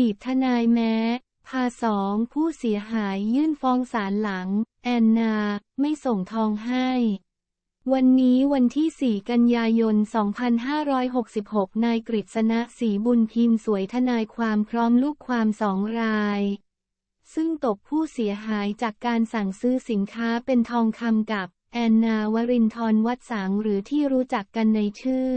ดีตทนายแม้ พาสองผู้เสียหายยื่นฟ้องศาลหลัง แอนนา ไม่ส่งทองให้ วันนี้วันที่ 4 กันยายน 2566 นายกฤษณะศรีบุญพิมพ์สวยทนายความพร้อมลูกความสองรายซึ่งตกผู้เสียหายจากการสั่งซื้อสินค้าเป็นทองคำกับ แอนนาวรินทรวัดสังหรือที่รู้จักกันในชื่อ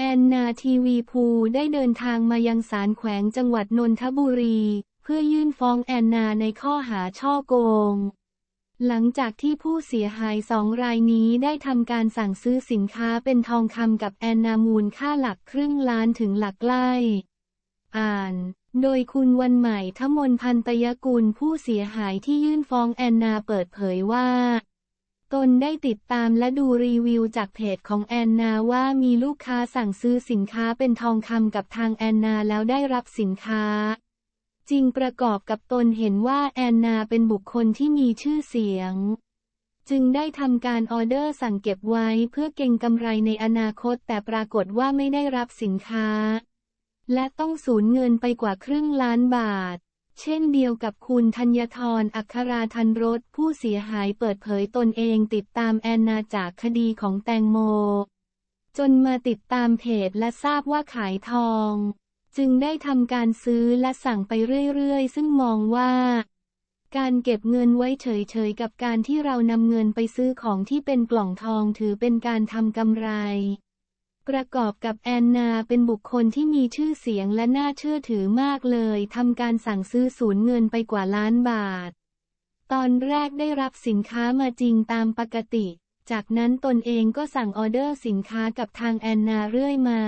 แอนนาทีวีภูได้เดินทางมายังศาลแขวงจังหวัดนนทบุรี เพื่อยื่นฟ้องแอนนาในข้อหาช่อโกง หลังจากที่ผู้เสียหายสองรายนี้ได้ทำการสั่งซื้อสินค้าเป็นทองคำกับแอนนามูลค่าหลักครึ่งล้านถึงหลักไล่อ่าน โดยคุณวันใหม่ทมนพันตยกุลผู้เสียหายที่ยื่นฟ้องแอนนาเปิดเผยว่า ตนได้ติดตามและดูรีวิวจากเพจของแอนนาว่ามีลูกค้าสั่งซื้อสินค้าเป็นทองคำกับทางแอนนาแล้วได้รับสินค้า จริงประกอบกับตนเห็นว่าแอนนาเป็นบุคคลที่มีชื่อเสียง จึงได้ทำการออเดอร์สั่งเก็บไว้เพื่อเก็งกำไรในอนาคตแต่ปรากฏว่าไม่ได้รับสินค้า และต้องสูญเงินไปกว่าครึ่งล้านบาท เช่นเดียวกับคุณธัญทรอัคราทันรสผู้เสียหายเปิดเผยตนเองติดตามแอนนาจากคดีของแตงโม จนมาติดตามเพจและทราบว่าขายทอง จึงได้ทำการซื้อและสั่งไปเรื่อยๆ ซึ่งมองว่าการเก็บเงินไว้เฉยๆ กับการที่เรานำเงินไปซื้อของที่เป็นกล่องทองถือเป็นการทำกำไร ประกอบกับแอนนาเป็นบุคคลที่มีชื่อเสียงและน่าเชื่อถือมากเลยทำการสั่งซื้อสูญเงินไปกว่าล้านบาท ตอนแรกได้รับสินค้ามาจริงตามปกติ จากนั้นตนเองก็สั่งออเดอร์สินค้ากับทางแอนนาเรื่อยมา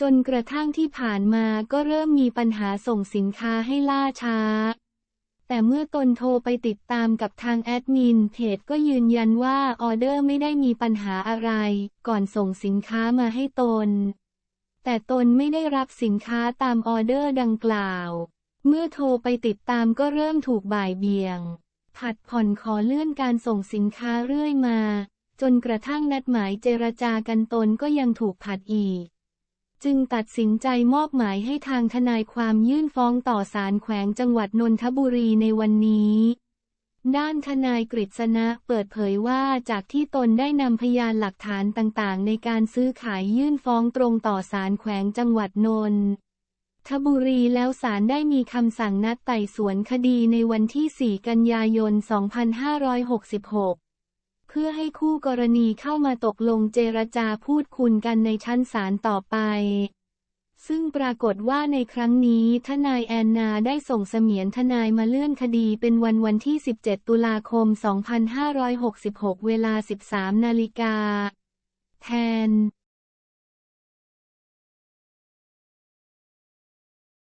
จนกระทั่งที่ผ่านมาก็เริ่มมีปัญหาส่งสินค้าให้ล่าช้า แต่เมื่อตนโทรไปติดตามกับทางแอดมินเพจก็ยืนยันว่าออเดอร์ไม่ได้มีปัญหาอะไร ก่อนส่งสินค้ามาให้ตน แต่ตนไม่ได้รับสินค้าตามออเดอร์ดังกล่าว เมื่อโทรไปติดตามก็เริ่มถูกบ่ายเบียง ผัดผ่อนขอเลื่อนการส่งสินค้าเรื่อยมา จนกระทั่งนัดหมายเจรจากันตนก็ยังถูกผัดอีก จึงตัดสินใจมอบหมายให้ทางทนายความยื่นฟ้องต่อศาลแขวงจังหวัดนนทบุรีในวันนี้ด้านทนายกฤษณะเปิดเผยว่าจากที่ตนได้นำพยานหลักฐานต่างๆ ในการซื้อขายยื่นฟ้องตรงต่อศาลแขวงจังหวัดนนทบุรีแล้วศาลได้มีคำสั่งนัดไต่สวนคดีในวันที่ 4 กันยายน 2566 พื่อให้คู่กรณีเข้ามาตกลงเจรจาพูดคุยกันในชั้นศาลต่อไป ซึ่งปรากฏว่าในครั้งนี้ทนายแอนนาได้ส่งเสมียนทนายมาเลื่อนคดีเป็นวันวันที่ 17 ตุลาคม 2566 เวลา 13 นาฬิกา